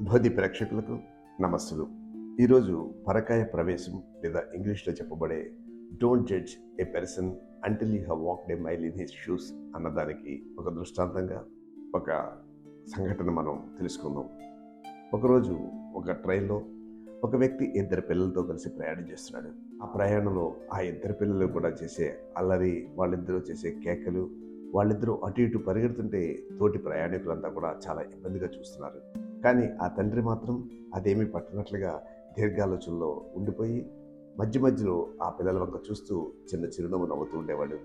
భోది ప్రేక్షకులకు నమస్సులు. ఈరోజు పరకాయ ప్రవేశం లేదా ఇంగ్లీష్లో చెప్పబడే don't judge a person until you have walked a mile in his shoes అన్నదానికి ఒక దృష్టాంతంగా ఒక సంఘటన మనం తెలుసుకుందాం. ఒకరోజు ఒక ట్రైన్లో ఒక వ్యక్తి ఇద్దరు పిల్లలతో కలిసి ప్రయాణం చేస్తున్నాడు. ఆ ప్రయాణంలో ఆ ఇద్దరు పిల్లలు కూడా చేసే అల్లరి వాళ్ళిద్దరూ చేసే కేకలు వాళ్ళిద్దరూ అటు ఇటు పరిగెడుతుంటే తోటి ప్రయాణికులంతా కూడా చాలా ఇబ్బందిగా చూస్తున్నారు. కానీ ఆ తండ్రి మాత్రం అదేమీ పట్టినట్లుగా దీర్ఘాలోచనలో ఉండిపోయి మధ్య మధ్యలో ఆ పిల్లల వంక చూస్తూ చిన్న చిరునవ్వు నవ్వుతూ ఉండేవాడు.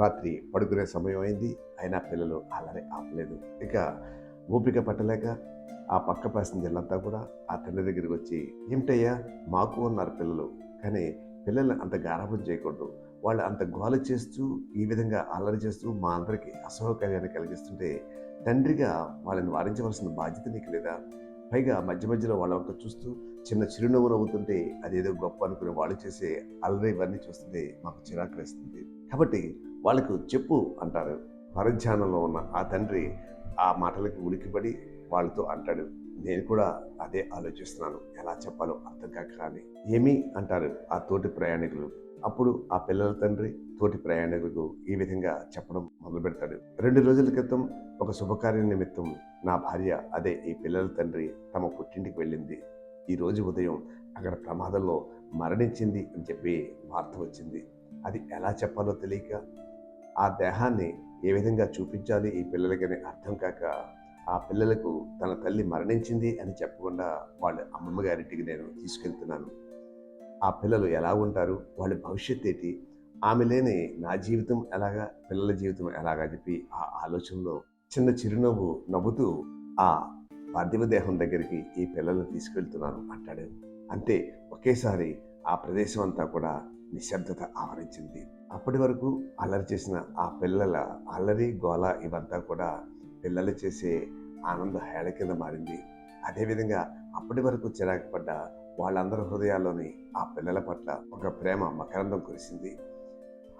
రాత్రి పడుకునే సమయం అయింది. అయినా పిల్లలు అలానే ఆపలేదు. ఇక ఓపిక పట్టలేక ఆ పక్క ప్యాసింజర్లంతా కూడా ఆ తండ్రి దగ్గరికి వచ్చి ఏమిటయ్యా? మాకు అన్నారు పిల్లలు. కానీ పిల్లల్ని అంత గారాభం చేయకూడదు. వాళ్ళు అంత గోల చేస్తూ ఈ విధంగా అల్లరి చేస్తూ మా అందరికీ అసౌకర్యాన్ని కలిగిస్తుంటే తండ్రిగా వాళ్ళని వారించవలసిన బాధ్యత నీకు లేదా? పైగా మధ్య మధ్యలో వాళ్ళ వంక చూస్తూ చిన్న చిరునవ్వు నవ్వుతుంటే అదేదో గొప్ప అనుకునే వాళ్ళు చేసే అల్లరి ఇవన్నీ చూస్తుంటే మాకు చిరాకు వేస్తుంది. కాబట్టి వాళ్ళకు చెప్పు అంటారు. పరధ్యానంలో ఉన్న ఆ తండ్రి ఆ మాటలకు ఉలికిపడి వాళ్ళతో అంటాడు. నేను కూడా అదే ఆలోచిస్తున్నాను. ఎలా చెప్పాలో అర్థం కాక కానీ ఏమి? అంటారు ఆ తోటి ప్రయాణికులు. అప్పుడు ఆ పిల్లల తండ్రి తోటి ప్రయాణికులకు ఈ విధంగా చెప్పడం మొదలు పెడతాడు. రెండు రోజుల క్రితం ఒక శుభకార్యం నిమిత్తం నా భార్య అదే ఈ పిల్లల తండ్రి తమ పుట్టింటికి వెళ్ళింది. ఈ రోజు ఉదయం అక్కడ ప్రమాదంలో మరణించింది అని చెప్పి వార్త వచ్చింది. అది ఎలా చెప్పాలో తెలియక ఆ దేహాన్ని ఏ విధంగా చూపించాలి ఈ పిల్లలకని అర్థం కాక ఆ పిల్లలకు తన తల్లి మరణించింది అని చెప్పకుండా వాళ్ళ అమ్మమ్మ గారింటికి నేను తీసుకెళ్తున్నాను. ఆ పిల్లలు ఎలా ఉంటారు వాళ్ళ భవిష్యత్ ఏంటి ఆమె లేని నా జీవితం ఎలాగా పిల్లల జీవితం ఎలాగా చెప్పి ఆ ఆలోచనలో చిన్న చిరునవ్వు నవ్వుతూ ఆ పార్థివ దేహం దగ్గరికి ఈ పిల్లల్ని తీసుకెళ్తున్నాను అంటాడు. అంతే ఒకేసారి ఆ ప్రదేశం అంతా కూడా నిశ్శబ్దత ఆవరించింది. అప్పటి వరకు అల్లరి చేసిన ఆ పిల్లల అల్లరి గోల ఇవంతా కూడా పిల్లలు చేసే ఆనంద హేళ కింద మారింది. అదేవిధంగా అప్పటి వరకు చిరాకు పడ్డ వాళ్ళందరి హృదయాల్లోని ఆ పిల్లల పట్ల ఒక ప్రేమ మకరందం కురిసింది.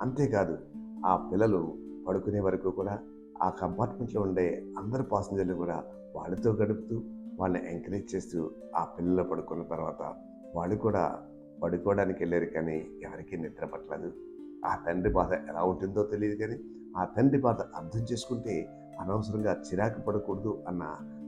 అంతేకాదు ఆ పిల్లలు పడుకునే వరకు కూడా ఆ కంపార్ట్మెంట్లో ఉండే అందరు పాసింజర్లు కూడా వాళ్ళతో గడుపుతూ వాళ్ళని ఎంకరేజ్ చేస్తూ ఆ పిల్లలు పడుకున్న తర్వాత వాళ్ళు కూడా పడుకోవడానికి వెళ్ళారు కానీ ఎవరికీ నిద్ర పట్టలేదు. ఆ తండ్రి బాధ ఎలా ఉంటుందో తెలియదు కానీ ఆ తండ్రి బాధ అర్థం చేసుకుంటే అనవసరంగా చిరాకు పడకూడదు అన్న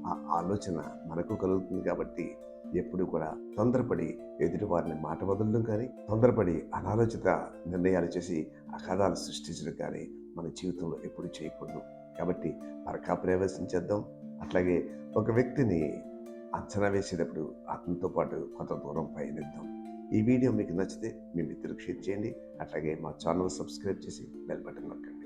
ఆ ఆలోచన మనకు కలుగుతుంది కాబట్టి ఎప్పుడు కూడా తొందరపడి ఎదుటివారిని మాట వదలడం కానీ తొందరపడి అనాలోచిత నిర్ణయాలు చేసి అగాధాలు సృష్టించడం కానీ మన జీవితంలో ఎప్పుడు చేయకూడదు. కాబట్టి పరకా ప్రవేశించేద్దాం అట్లాగే ఒక వ్యక్తిని అంచనా వేసేటప్పుడు అతనితో పాటు కొంత దూరం పయనిద్దాం. ఈ వీడియో మీకు నచ్చితే మీ మిత్రులకు షేర్ చేయండి. అట్లాగే మా ఛానల్ సబ్స్క్రైబ్ చేసి బెల్ బటన్ నొక్కండి.